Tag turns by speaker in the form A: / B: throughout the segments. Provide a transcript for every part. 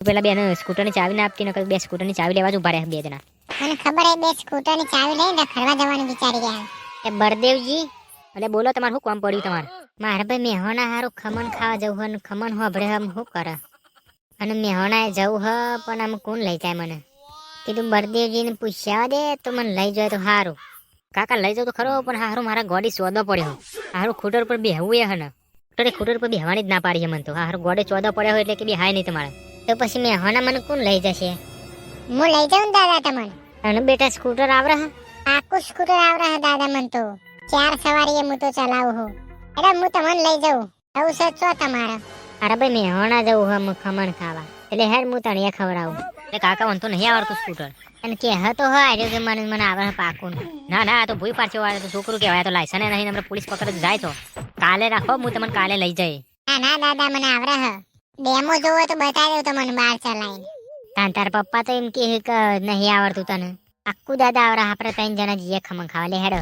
A: પેલા બેન સ્કૂટરની ચાવી ના આપતી નકર બે સ્કૂટરની ચાવી લેવા જ ઊભા રહ્યા બે જણા.
B: મને ખબર હે બે સ્કૂટરની ચાવી લઈને ખરવા જવાનું વિચારી ગયા.
A: એ બરદેવજી એટલે બોલો તમારે શું કામ પડ્યું તમારે? મારે ભાઈ મેહોણા હારું ખમણ ખાવા જવું હોય ખમણ હોભળે હમ શું કરે? અને મેહોણાએ જવું હ પણ આમ કોણ લઈ જાય મને? કીધું બરદેવજીને પૂછ્યા દે તો મને લઈ જાય તો સારું કાકા લઈ જાવ તો ખરો પણ હારું મારા ગોડી સોદો પડ્યો. હારું ખૂટર પર બેહવું એ હે ને. ખૂટરે પર બેહવાની જ ના પાડી છે મને તો. હારું ગોડે ચોદો પડ્યો હોય એટલે કે બેહાય નહીં તમારે. તો પછી મેહોણા મને કોણ લઈ જશે?
B: હું લઈ જાઉં દાદા તમને.
A: અને બેટા સ્કૂટર આવરે હે?
B: આખું સ્કૂટર આવડે હે દાદા મને તો. ચાર સવારીએ હું તો ચલાવું હું. એટલે હું તમને લઈ જાઉં. આવું છે ચો તમારે.
A: અરે ભાઈ મેહોણા જવું હે હું ખમણ ખાવા. એટલે હેર હું તને ખવડાવું. એટલે કાકા મને તો નહીં આવડતું સ્કૂટર. અને કે હતો હા આર્યો કે મને મને આવડે હે પાકું. ના ના આ તો ભૂઈ પાછો વાળે તો છોકરું કહેવાય તો લાયસન નહીં હમણાં પોલીસ પકડ જાય તો. કાલે રાખો હું તમને કાલે લઈ જઈ
B: ના ના દાદા મને આવડે હે. ડેમો જોવો તો બતાવી દઉં તમને બહાર ચલાવીને.
A: તાન તાર પપ્પા તો એમ કે કે નહીં આવડતું તને. આખું દાદા આવરા આપણે ત્રણ જણા જઈએ ખમણ ખાવા. લે હેડો.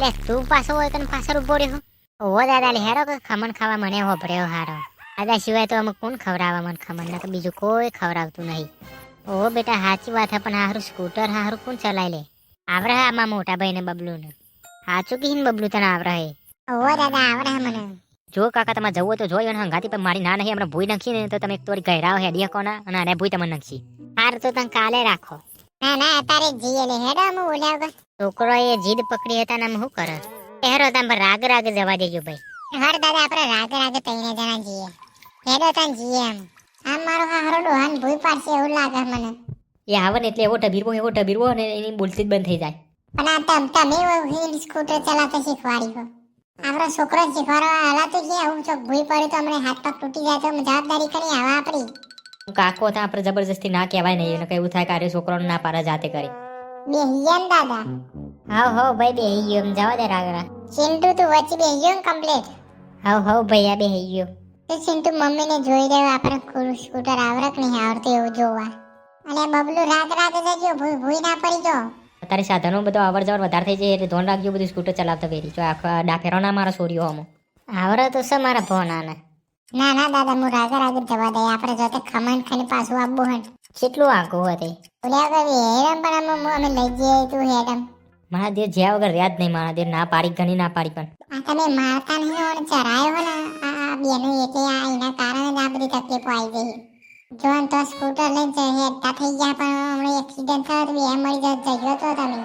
A: લે તું પાછો હોય તને પાછળ ઊભો રહ્યો. ઓહો દાદા લે હેડો કે ખમણ ખાવા મને હોભળ્યો હારો. દાદા સિવાય તો અમે કોણ ખવડાવવા મને ખમણ? ને બીજું કોઈ ખવડાવતું નહીં. ઓહો બેટા સાચી વાત હે પણ હારું સ્કૂટર હારું કોણ ચલાય લે? આવરા આમાં મોટા ભાઈને બબલું ને સાચું કહીને બબલું તને આવરા હે?
B: ઓહો દાદા આવરા મને.
A: જો કાકા તમે જવું હોય તો જોઈ અને હંગાતી પર મારી ના નહીં હમણાં ભૂઈ નાખી ને તો તમે એક તોરી ગહેરાઓ હેડીએ કોના? અને આને ભૂઈ તમે નાખી. હાર તો તમે કાલે રાખો.
B: ના ના તારે જીએ લે હેડો અમે ઓલ્યા
A: છોકરો એ જીદ પકડી હતા ને આમ શું કરે? પહેરો તમે રાગ રાગ જવા દેજો ભાઈ.
B: હર દાદા આપણે રાગ રાગ તઈને જણા જીએ. હેડો તાન જીએ એમ. આમ મારો હારો ડોહાન ભૂઈ પાડશે એવું લાગે મને.
A: એ આવે ને એટલે એવો ઢબીરવો એવો ઢબીરવો અને એની બોલતી જ બંધ થઈ જાય.
B: પણ આ તમ તમે હિલ સ્કૂટર ચલાવતા શીખવાડી હો આપણો છોકરો શીખવાડવા હલાતું છે હું ચોક ભૂઈ પડી તો અમને હાથ પગ તૂટી જાય તો જવાબદારી કરી આવા આપણી.
A: કાકો હતા આપણે જબરજસ્તી ના કહેવાય નહીં એને એવું થાય કે છોકરાને ના પારા જાતે કરી.
B: બે હિયમ દાદા.
A: હાવ હાવ ભાઈ બે હિયમ જવા દે રાગરા
B: ચિંટુ તું વચ્ચે બે હિયમ કમ્પ્લીટ
A: હાવ હાવ ભાઈ આ બે ગયો
B: તો ચિંટુ મમ્મીને જોઈ રહ્યો આપણે સ્કૂટર આવરક નહીં આવડતું એવું જોવા. અને બબલું રાત રાત જજો ભૂઈ ભૂઈ ના પડી જો
A: અત્યારે સાધનો બધો અવર જવર વધારે થઈ જાય એટલે ધોન રાખજો બધું સ્કૂટર ચલાવતા વેરી જો આખો ડાફેરો ના મારો છોરીઓ હમો. આવડે તો છે મારા ભોનાને
B: ના ના દાદા હું રાજા રાજી જવા દઈ. આપણે જોતે ખમણ ખાઈને પાછું આપવું હે
A: કેટલું આગું હતી
B: ઓલ્યા કઈ હેરમ પણ અમે અમે લઈ જઈએ તું હેરમ
A: મારા દેર જ્યાં વગર જ નહીં મારા દેર ના પાડી ઘણી ના પાડી પણ.
B: આ તમે મારતા નહીં ને ચરાયો હો ને આ આ બેનું એટલે આ એના કારણે જ આ બધી તકલીફો આવી ગઈ. જોન તો સ્કૂટર લઈને જઈએ. હેડતા થઈ ગયા પણ હમણાં એક્સિડન્ટ થયો તો એમ મળી જત જજો તો તમે.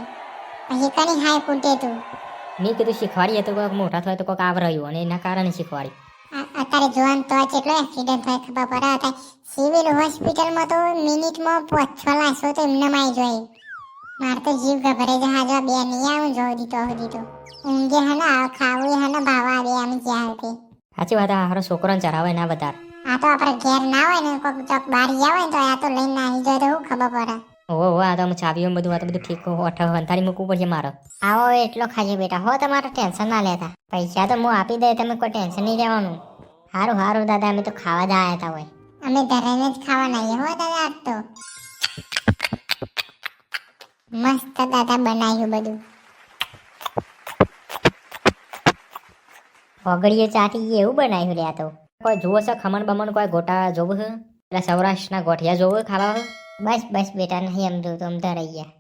B: પછી કની હાય કૂટે તું?
A: મેં કીધું શીખવાડીએ તો કોઈક મોટા થયો તો કોઈક આવ રહ્યું અને એના કારણે શીખવાડી.
B: અત્યારે જોન તો કેટલો એક્સિડન્ટ થાય ખબર પડે. અત્યારે સિવિલ હોસ્પિટલમાં તો મિનિટમાં પાંચ છ તો એમને માં જોઈ. મારે તો જીવ ગભરે જ હાજર બે નહીં આવું જોઈ દીધો સુધી તો ઊંઘે હે ને આ ખાવું હે ને ભાવા દે એમ જ્યાં હતી
A: સાચી વાત આ હારો છોકરાને ચરાવે ના વધારે.
B: આ તો આપણે ઘેર ના હોય ને કોક ચોક બહાર ગયા હોય ને તો આ તો લઈને નાહી જાય તો હું ખબર પડે?
A: ઓહો ઓહો આ તો અમે ચાવીઓ બધું આ તો બધું ઠીક અઠ અંધારી મૂકવું પડશે મારો. આવો એટલો ખાજે બેટા. હો તમારો ટેન્શન ના લેતા. પૈસા તો હું આપી દે તમે કોઈ ટેન્શન નહીં લેવાનું સારું સારું દાદા અમે તો ખાવા જ આવ્યા હતા હોય.
B: અમે ધરાઈને જ ખાવા નાહીએ હો દાદા આજ તો. મસ્ત દાદા બનાવ્યું બધું.
A: વગડીઓ ચાટી એવું બનાવ્યું લ્યા તો. કોઈ જુઓ છે ખમણ બમણ કોઈ ગોટા જોવું છે? એટલે સૌરાષ્ટ્રના ગોઠિયા જોવું ખાવા? બસ બસ બેટા નહીં એમ તો અમ રહી ગયા.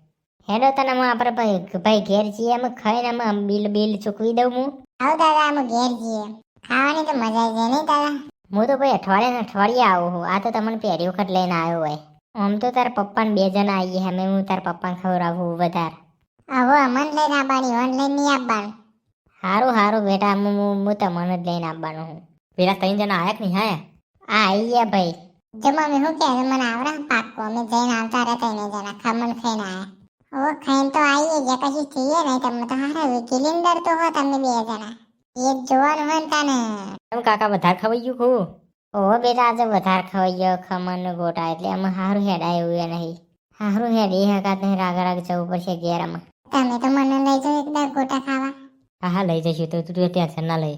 A: હેડો તને હું આપણે ભાઈ ભાઈ ઘેર જઈએ અમે ખાઈને અમે બિલ બિલ ચૂકવી દઉં હું?
B: આવો દાદા અમે ઘેર જઈએ. ખાવાની તો મજા આવી જાય નહીં દાદા?
A: હું તો ભાઈ અઠવાડિયે ને અઠવાડિયે આવું છું. આ તો તમને પહેલી વખત લઈને આવ્યો હોય. આમ તો તાર પપ્પાને બે જણા આવીએ અમે હું તારા પપ્પાને ખવડાવું વધારે.
B: હવે અમન લઈને આવવાની ઓનલાઈન નહીં આવવાનું
A: સારું સારું બેટા હું હું હું તમને જ લઈને આવવાનું હું પેલા ત્રણ જણા આયા કે નહીં હા? આ આવી ગયા ભાઈ.
B: જો મમ્મી શું છે મને આવડે છે પાક્કો અમે જઈને આવતા રહેતા એને જણા ખમણ ખાઈને આયા. હવે ખાઈને તો આવીએ જે કશું થઈએ નહીં તમને તો હારા કિલિન્ડર તો હો તમે બે જણા. એ જોવાનું હોય ને તને.
A: એમ કાકા વધારે ખવાઈ ગયું ખું ઓહો બેટા આજે વધારે ખવાઈ ગયો ખમણ ને ગોટા એટલે અમે સારું હેડા એવું એ નહીં. સારું હેડ એ હકાત નહીં રાગ રાગ જવું પડશે ઘેર અમે
B: તમે તો મને લઈ જાઓ એકદમ ગોટા ખાવા.
A: હા હા લઈ જઈશું તો તું ત્યાં ના લઈ.